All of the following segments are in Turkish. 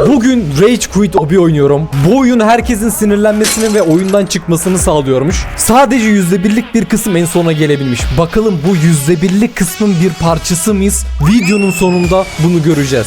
Bugün Rage Quit Obi oynuyorum. Bu oyun herkesin sinirlenmesini ve oyundan çıkmasını sağlıyormuş. Sadece %1'lik bir kısım en sona gelebilmiş. Bakalım bu %1'lik kısmın bir parçası mıyız? Videonun sonunda bunu göreceğiz.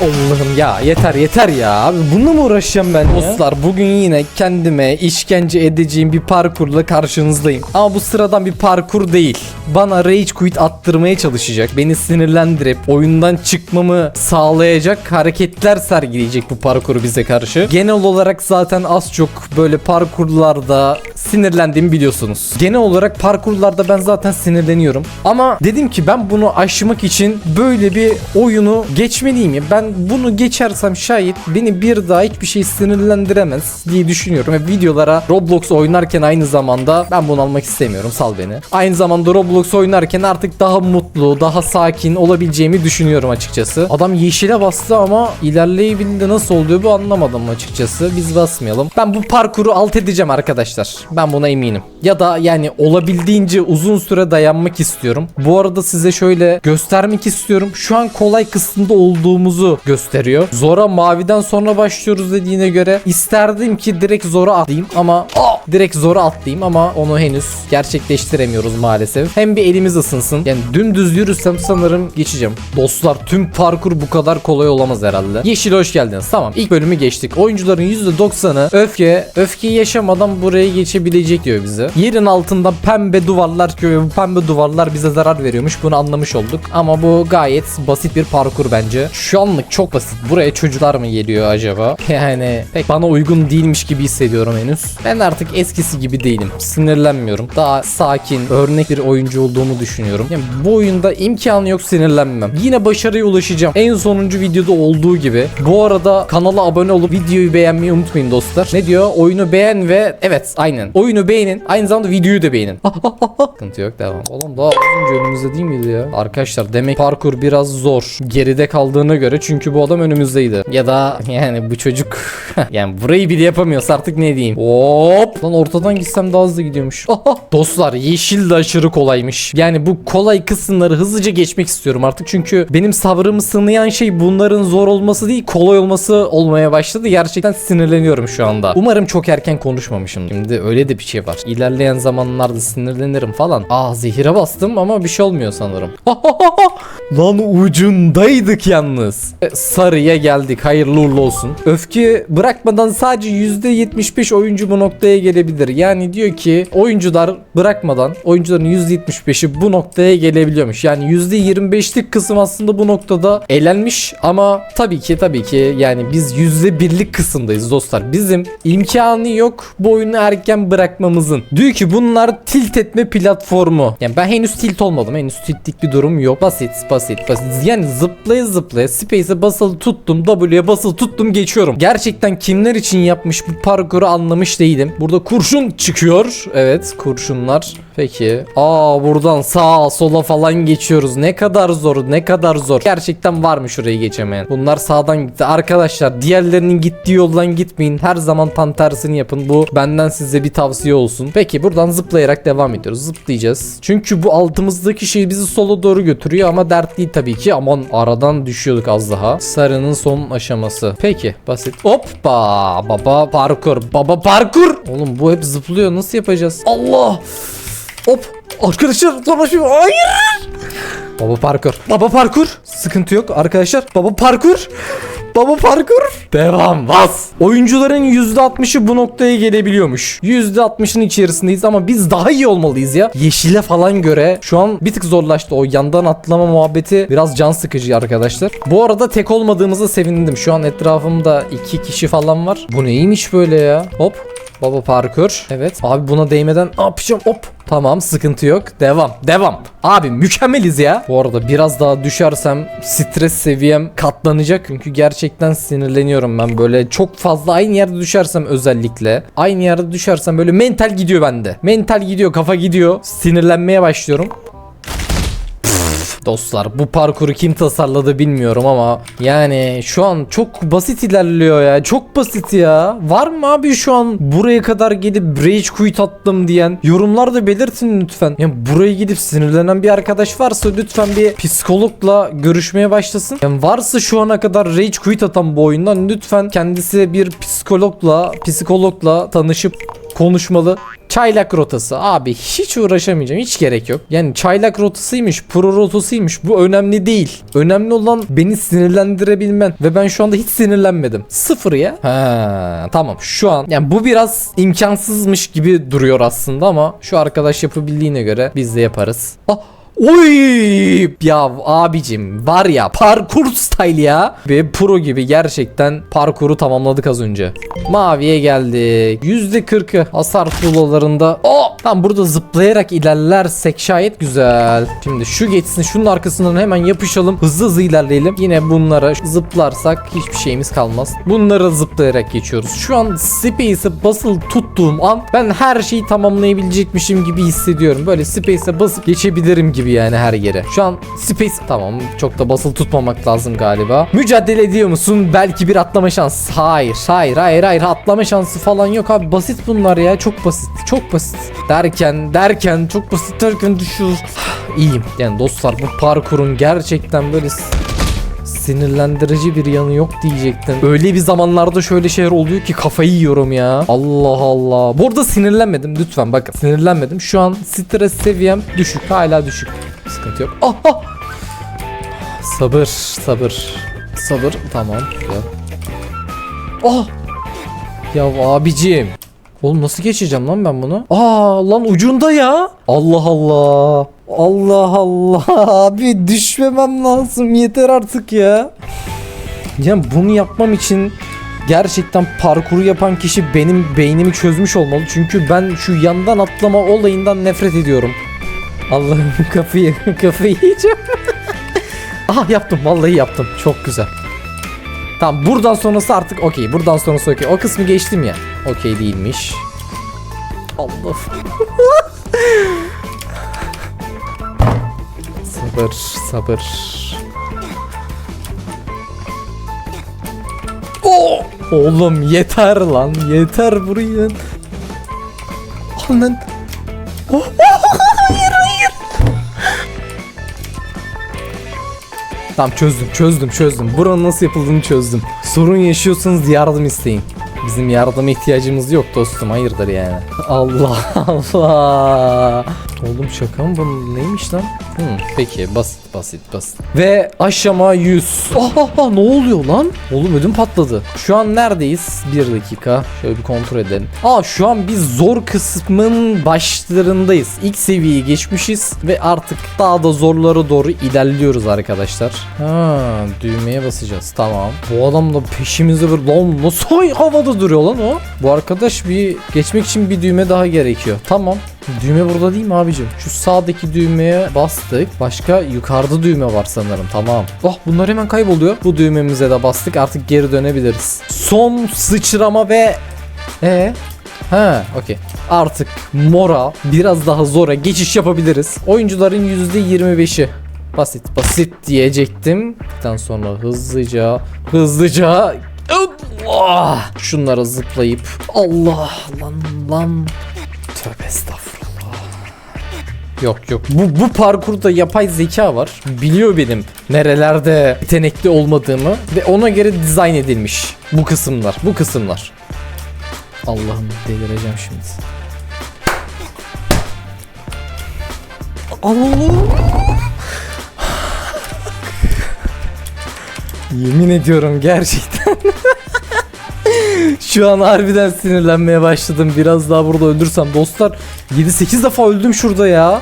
Allah'ım ya yeter yeter ya abi bununla mı uğraşacağım ben? Dostlar bugün yine kendime işkence edeceğim bir parkurla karşınızdayım. Ama bu sıradan bir parkur değil. Bana rage quit attırmaya çalışacak. Beni sinirlendirip oyundan çıkmamı sağlayacak hareketler sergileyecek bu parkuru bize karşı. Genel olarak zaten az çok böyle parkurlarda sinirlendiğimi biliyorsunuz. Genel olarak parkurlarda ben zaten sinirleniyorum. Ama dedim ki ben bunu aşmak için böyle bir oyunu geçmeliyim ya. Ben bunu geçersem şayet beni bir daha hiçbir şey sinirlendiremez diye düşünüyorum. Ve videolara Roblox oynarken aynı zamanda ben bunu almak istemiyorum sal beni. Aynı zamanda Roblox oynarken artık daha mutlu, daha sakin olabileceğimi düşünüyorum açıkçası. Adam yeşile bastı ama ilerleyebildi nasıl oluyor bu anlamadım açıkçası. Biz basmayalım. Ben bu parkuru alt edeceğim arkadaşlar. Ben buna eminim. Ya da yani olabildiğince uzun süre dayanmak istiyorum. Bu arada size şöyle göstermek istiyorum. Şu an kolay kısmında olduğumuzu gösteriyor. Zora maviden sonra başlıyoruz dediğine göre isterdim ki direkt zora atlayayım ama Aa! direkt zora atlayayım ama onu henüz gerçekleştiremiyoruz maalesef. Hem bir elimiz ısınsın. Yani dümdüz yürüsem sanırım geçeceğim. Dostlar tüm parkur bu kadar kolay olamaz herhalde. Yeşil hoş geldiniz. Tamam ilk bölümü geçtik. Oyuncuların %90'ı öfke, öfkeyi yaşamadan buraya geçebilecek diyor bize. Yerin altında pembe duvarlar bu pembe duvarlar bize zarar veriyormuş. Bunu anlamış olduk. Ama bu gayet basit bir parkur bence. Şu anlık çok basit. Buraya çocuklar mı geliyor acaba? Yani pek bana uygun değilmiş gibi hissediyorum henüz. Ben artık eskisi gibi değilim. Sinirlenmiyorum. Daha sakin, örnek bir oyuncu olduğumu düşünüyorum. Yani bu oyunda imkanı yok sinirlenmem. Yine başarıya ulaşacağım. En sonuncu videoda olduğu gibi. Bu arada kanala abone olup videoyu beğenmeyi unutmayın dostlar. Ne diyor? Oyunu beğen ve evet aynen. Oyunu beğenin. Aynı zamanda videoyu da beğenin. Sıkıntı yok devam. Oğlum daha az önce önümüzde değil miydi ya? Arkadaşlar demek parkur biraz zor. Geride kaldığına göre çünkü bu adam önümüzdeydi. Ya da yani bu çocuk yani burayı bile yapamıyorsa artık ne diyeyim. Hop. Lan ortadan gitsem daha hızlı gidiyormuş. Dostlar yeşil de aşırı kolaymış. Yani bu kolay kısımları hızlıca geçmek istiyorum artık. Çünkü benim sabrımı sınıyan şey bunların zor olması değil kolay olması olmaya başladı. Gerçekten sinirleniyorum şu anda. Umarım çok erken konuşmamışım. Şimdi öyle de bir şey var. İlerleyen zamanlarda sinirlenirim falan. Ah zehire bastım ama bir şey olmuyor sanırım. Lan ucundaydık yalnız. Sarıya geldik. Hayırlı uğurlu olsun. Öfke bırakmadan sadece %75 oyuncu bu noktaya gelebilir. Yani diyor ki oyuncular bırakmadan oyuncuların %75'i bu noktaya gelebiliyormuş. Yani %25'lik kısım aslında bu noktada elenmiş ama tabii ki tabii ki yani biz %1'lik kısımdayız dostlar. Bizim imkanı yok bu oyunu erken bırakmamızın. Diyor ki bunlar tilt etme platformu. Yani ben henüz tilt olmadım. Henüz tiltlik bir durum yok. Basit basit basit. Yani zıplaya zıplaya space'e basılı tuttum. W'ye basılı tuttum geçiyorum. Gerçekten kimler için yapmış bu parkuru anlamış değilim. Burada kurşun çıkıyor. Evet kurşunlar. Peki. Aa buradan sağa sola falan geçiyoruz. Ne kadar zor ne kadar zor. Gerçekten var mı şurayı geçemeyen? Bunlar sağdan gitti. Arkadaşlar diğerlerinin gittiği yoldan gitmeyin. Her zaman tam tersini yapın. Bu benden size bir tavsiye olsun. Peki buradan zıplayarak devam ediyoruz. Zıplayacağız. Çünkü bu altımızdaki şey bizi sola doğru götürüyor ama dert değil tabii ki. Aman aradan düşüyorduk az daha. Sarının son aşaması. Peki basit. Hoppa baba parkur. Baba parkur. Oğlum bu hep zıplıyor. Nasıl yapacağız? Allah. Hop. Arkadaşlar dolaşıyor. Hayır. Baba parkur. Baba parkur. Sıkıntı yok arkadaşlar. Baba parkur. Baba parkur. Devam bas. Oyuncuların %60'ı bu noktaya gelebiliyormuş. %60'ın içerisindeyiz ama biz daha iyi olmalıyız ya. Yeşile falan göre şu an bir tık zorlaştı. O yandan atlama muhabbeti biraz can sıkıcı arkadaşlar. Bu arada tek olmadığımıza sevindim. Şu an etrafımda iki kişi falan var. Bu neymiş böyle ya? Hop. Baba parkur. Evet. Abi buna değmeden ne yapacağım? Hop. Tamam sıkıntı yok. Devam. Devam. Abi mükemmeliz ya. Bu arada biraz daha düşersem stres seviyem katlanacak. Çünkü gerçekten sinirleniyorum ben böyle çok fazla aynı yerde düşersem özellikle. Aynı yerde düşersem böyle mental gidiyor bende. Mental gidiyor kafa gidiyor. Sinirlenmeye başlıyorum. Dostlar bu parkuru kim tasarladı bilmiyorum ama yani şu an çok basit ilerliyor ya. Çok basit ya. Var mı abi şu an buraya kadar gidip rage quit attım diyen yorumlarda belirtin lütfen. Yani buraya gidip sinirlenen bir arkadaş varsa lütfen bir psikologla görüşmeye başlasın. Yani varsa şu ana kadar rage quit atan bu oyundan lütfen kendisi bir psikologla psikologla tanışıp konuşmalı. Çaylak rotası abi hiç uğraşamayacağım hiç gerek yok. Yani çaylak rotasıymış pro rotasıymış bu önemli değil. Önemli olan beni sinirlendirebilmen ve ben şu anda hiç sinirlenmedim. Sıfır ya. Ha tamam şu an yani bu biraz imkansızmış gibi duruyor aslında ama şu arkadaş yapabildiğine göre biz de yaparız. Ah Oy ya abicim var ya parkur style ya ve pro gibi gerçekten parkuru tamamladık az önce. Maviye geldik. %40'ı hasar tuğlalarında. Oh! Tam burada zıplayarak ilerlersek şayet güzel. Şimdi şu geçsin şunun arkasından hemen yapışalım. Hızlı hızlı ilerleyelim. Yine bunlara zıplarsak hiçbir şeyimiz kalmaz. Bunları zıplayarak geçiyoruz. Şu an space'e basılı tuttuğum an ben her şeyi tamamlayabilecekmişim gibi hissediyorum. Böyle space'e basıp geçebilirim gibi yani her yere. Şu an space tamam çok da basılı tutmamak lazım galiba. Mücadele ediyor musun? Belki bir atlama şansı. Hayır, hayır, hayır, hayır. Atlama şansı falan yok abi. Basit bunlar ya. Çok basit. Çok basit. Derken, derken, çok basit derken düşüyoruz. İyiyim. Yani dostlar bu parkurun gerçekten böyle sinirlendirici bir yanı yok diyecektim. Öyle bir zamanlarda şöyle şeyler oluyor ki kafayı yiyorum ya. Allah Allah. Bu arada sinirlenmedim lütfen bakın. Sinirlenmedim. Şu an stres seviyem düşük. Hala düşük. Sıkıntı yok. Ah ah. Sabır, sabır. Sabır. Tamam. Güzel. Ah. Ya abicim. Oğlum nasıl geçeceğim lan ben bunu? Aa lan ucunda ya. Allah Allah. Allah Allah. Abi düşmemem lazım. Yeter artık ya. Ya bunu yapmam için gerçekten parkuru yapan kişi benim beynimi çözmüş olmalı. Çünkü ben şu yandan atlama olayından nefret ediyorum. Allah'ım kafayı kafayı yiyeceğim. Aha yaptım vallahi yaptım. Çok güzel. Tamam buradan sonrası artık okey. Buradan sonrası okey. O kısmı geçtim ya. Okey değilmiş. Allah. sabır, sabır. Oh! Oğlum yeter lan. Yeter buraya. Anan. Oh, oh, hayır hayır. Tamam çözdüm çözdüm çözdüm. Buranın nasıl yapıldığını çözdüm. Sorun yaşıyorsanız yardım isteyin. Bizim yardıma ihtiyacımız yok dostum hayırdır yani. Allah Allah. Oğlum şaka mı bu neymiş lan? Hmm, peki basit basit basit. Ve aşama 100. Ah ah ah ne oluyor lan? Oğlum ödüm patladı. Şu an neredeyiz? Bir dakika. Şöyle bir kontrol edelim. Aa şu an biz zor kısmın başlarındayız. İlk seviyeyi geçmişiz ve artık daha da zorlara doğru ilerliyoruz arkadaşlar. Ha düğmeye basacağız. Tamam. Bu adam da peşimizde bir lan nasıl havada duruyor lan o? Bu arkadaş bir geçmek için bir düğme daha gerekiyor. Tamam. Düğme burada değil mi abicim? Şu sağdaki düğmeye bastık. Başka yukarıda düğme var sanırım. Tamam. Oh bunlar hemen kayboluyor. Bu düğmemize de bastık. Artık geri dönebiliriz. Son sıçrama ve ee Ha, okey. Artık mora biraz daha zora geçiş yapabiliriz. Oyuncuların %25'i. Basit basit diyecektim. Daha sonra hızlıca hızlıca Allah! Şunlara zıplayıp Allah lan lan Tövbe estağfurullah. Yok yok. Bu bu parkurda yapay zeka var. Biliyor benim nerelerde yetenekli olmadığımı ve ona göre dizayn edilmiş bu kısımlar. Bu kısımlar. Allah'ım delireceğim şimdi. Allah. Yemin ediyorum gerçekten. Şu an harbiden sinirlenmeye başladım. Biraz daha burada öldürsem dostlar 7-8 defa öldüm şurada ya.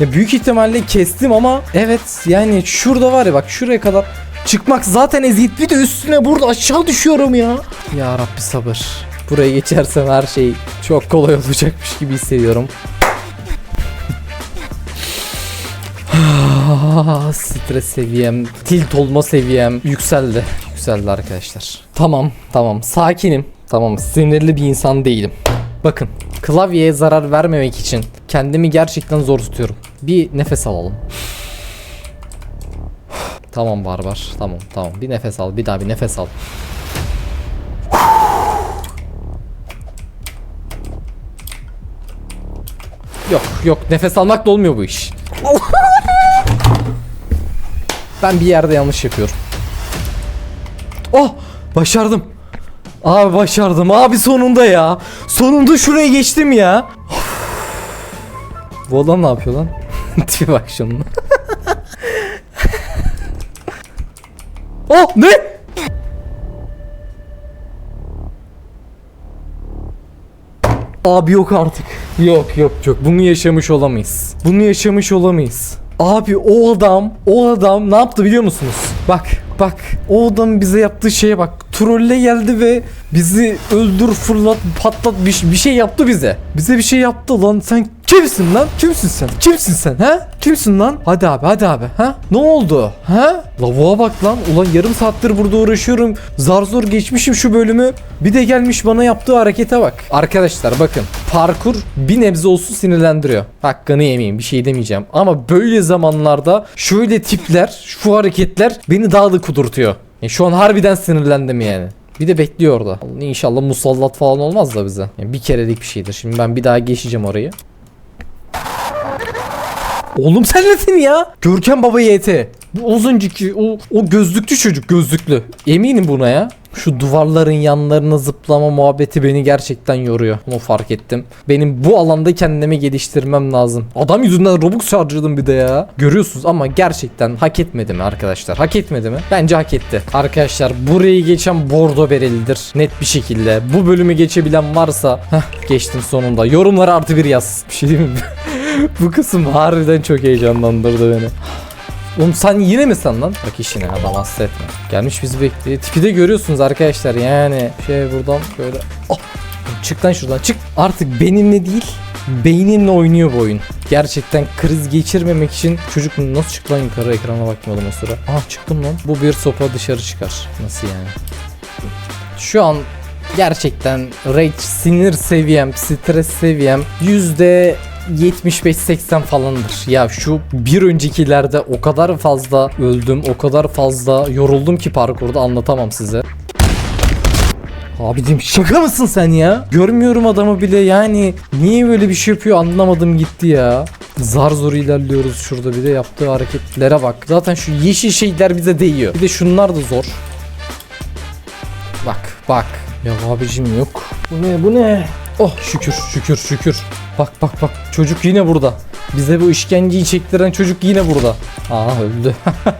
Ya büyük ihtimalle kestim ama evet yani şurada var ya bak şuraya kadar çıkmak zaten eziyet bir de üstüne burada aşağı düşüyorum ya. Ya Rabbi sabır. Buraya geçersem her şey çok kolay olacakmış gibi hissediyorum. Stres seviyem, tilt olma seviyem yükseldi. Yükseldi arkadaşlar. Tamam, tamam. Sakinim. Tamam, sinirli bir insan değilim. Bakın, klavyeye zarar vermemek için kendimi gerçekten zor tutuyorum. Bir nefes alalım. Tamam barbar. Tamam tamam. Bir nefes al. Bir daha bir nefes al. Yok yok nefes almakla olmuyor bu iş. ben bir yerde yanlış yapıyorum. Oh başardım. Abi başardım abi sonunda ya. Sonunda şuraya geçtim ya. Of. Bu adam ne yapıyor lan? Tipe bak şunun. oh ne? Abi yok artık. Yok yok yok. Bunu yaşamış olamayız. Bunu yaşamış olamayız. Abi o adam, o adam ne yaptı biliyor musunuz? Bak, bak. O adam bize yaptığı şeye bak. Trolle geldi ve bizi öldür, fırlat, patlat bir, bir şey yaptı bize. Bize bir şey yaptı lan. Sen kimsin lan? Kimsin sen? Kimsin sen? Ha? Kimsin lan? Hadi abi, hadi abi. Ha? Ne oldu? Ha? Lavuğa bak lan. Ulan yarım saattir burada uğraşıyorum. Zar zor geçmişim şu bölümü. Bir de gelmiş bana yaptığı harekete bak. Arkadaşlar bakın. Parkur bir nebze olsun sinirlendiriyor. Hakkını yemeyeyim bir şey demeyeceğim. Ama böyle zamanlarda şöyle tipler, şu hareketler beni daha da kudurtuyor. Yani şu an harbiden sinirlendim yani. Bir de bekliyor orada. İnşallah musallat falan olmaz da bize. Yani bir kerelik bir şeydir. Şimdi ben bir daha geçeceğim orayı. Oğlum sen nesin ya? Görkem Baba YT. Bu az önceki o, o gözlüklü çocuk gözlüklü. Eminim buna ya. Şu duvarların yanlarına zıplama muhabbeti beni gerçekten yoruyor. Bunu fark ettim. Benim bu alanda kendimi geliştirmem lazım. Adam yüzünden Robux harcadım bir de ya. Görüyorsunuz ama gerçekten hak etmedi mi arkadaşlar? Hak etmedi mi? Bence hak etti. Arkadaşlar burayı geçen bordo berelidir. Net bir şekilde. Bu bölümü geçebilen varsa heh, geçtim sonunda. Yorumlara artı bir yaz. Bir şey diyeyim mi? Bu kısım harbiden çok heyecanlandırdı beni. Oğlum sen yine mi sen lan? Bak işine adam hasta etme. Gelmiş bizi bekliyor. Tipi de görüyorsunuz arkadaşlar yani. Şey buradan böyle. Oh! Çık lan şuradan çık. Artık benimle değil beyninle oynuyor bu oyun. Gerçekten kriz geçirmemek için çocuk nasıl çıktı lan yukarı ekrana bakmıyordum o sıra. Ah çıktım lan. Bu bir sopa dışarı çıkar. Nasıl yani? Şu an gerçekten rage sinir seviyem, stres seviyem yüzde 75-80 falandır. Ya şu bir öncekilerde o kadar fazla öldüm, o kadar fazla yoruldum ki parkurda anlatamam size. Abicim şaka mısın sen ya? Görmüyorum adamı bile yani. Niye böyle bir şey yapıyor anlamadım gitti ya. Zar zor ilerliyoruz şurada bir de yaptığı hareketlere bak. Zaten şu yeşil şeyler bize değiyor. Bir de şunlar da zor. Bak bak. Ya abicim yok. Bu ne bu ne? Oh şükür şükür şükür. Bak bak bak çocuk yine burada. Bize bu işkenceyi çektiren çocuk yine burada. Aa öldü.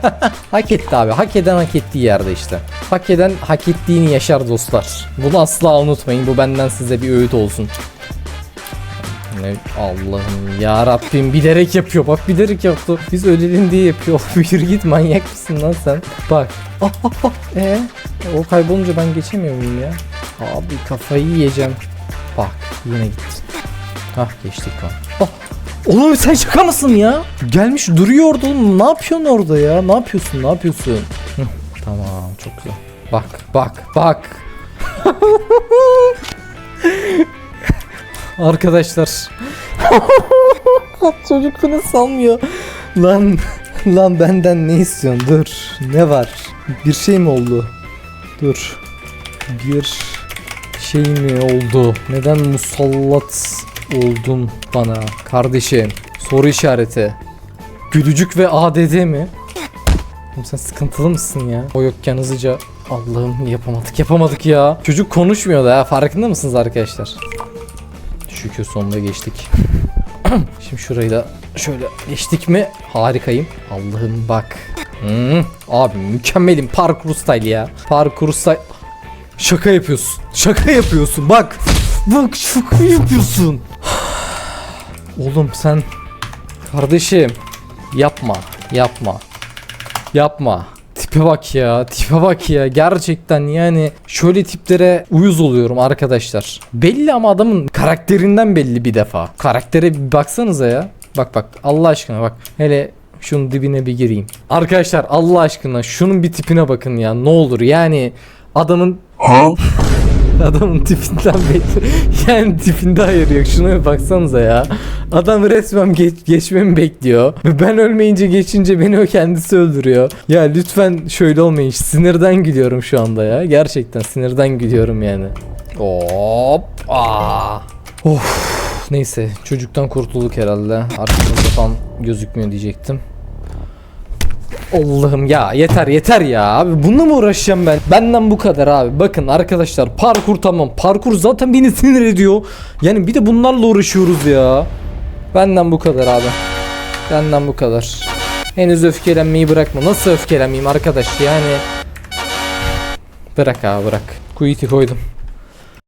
hak etti abi. Hak eden hak ettiği yerde işte. Hak eden hak ettiğini yaşar dostlar. Bunu asla unutmayın. Bu benden size bir öğüt olsun. Ne Allah'ım ya Rabbim bilerek yapıyor. Bak bilerek yaptı. Biz ölelim diye yapıyor. Yürü git manyak mısın lan sen? Bak. Ah ah ah. Ee, o kaybolunca ben geçemiyor muyum ya? Abi kafayı yiyeceğim. Bak yine gitti. Hah geçtik lan. Oh. Oğlum sen şaka mısın ya? Gelmiş duruyor oğlum. Ne yapıyorsun orada ya? Ne yapıyorsun? Ne yapıyorsun? Tamam çok güzel. Bak bak bak. Arkadaşlar. Çocuk beni salmıyor. Lan lan benden ne istiyorsun? Dur. Ne var? Bir şey mi oldu? Dur. Bir şey mi oldu? Neden musallat oldun bana? Kardeşim soru işareti. Gülücük ve ADD mi? Oğlum sen sıkıntılı mısın ya? O yokken hızlıca Allah'ım yapamadık yapamadık ya. Çocuk konuşmuyor da ya farkında mısınız arkadaşlar? Şükür sonunda geçtik. Şimdi şurayı da şöyle geçtik mi harikayım. Allah'ım bak. Hmm, abi mükemmelim parkur style ya. Parkur style. Şaka yapıyorsun. Şaka yapıyorsun bak. Bak şaka yapıyorsun. Oğlum sen kardeşim yapma yapma yapma. Tipe bak ya tipe bak ya gerçekten yani şöyle tiplere uyuz oluyorum arkadaşlar. Belli ama adamın karakterinden belli bir defa. Karaktere bir baksanıza ya. Bak bak Allah aşkına bak hele şunun dibine bir gireyim. Arkadaşlar Allah aşkına şunun bir tipine bakın ya ne olur yani adamın Adamın tipinden bekliyor. Yani tipinde hayır yok. Şuna bir baksanıza ya. Adam resmen geç, geçmemi bekliyor. Ve ben ölmeyince geçince beni o kendisi öldürüyor. Ya lütfen şöyle olmayın. Sinirden gülüyorum şu anda ya. Gerçekten sinirden gülüyorum yani. Hop. Aa. Of. Neyse çocuktan kurtulduk herhalde. Arkamızda falan gözükmüyor diyecektim. Allah'ım ya yeter yeter ya abi bununla mı uğraşacağım ben? Benden bu kadar abi. Bakın arkadaşlar parkur tamam. Parkur zaten beni sinir ediyor. Yani bir de bunlarla uğraşıyoruz ya. Benden bu kadar abi. Benden bu kadar. Henüz öfkelenmeyi bırakma. Nasıl öfkelenmeyeyim arkadaş yani? Bırak abi bırak. Quit'i koydum.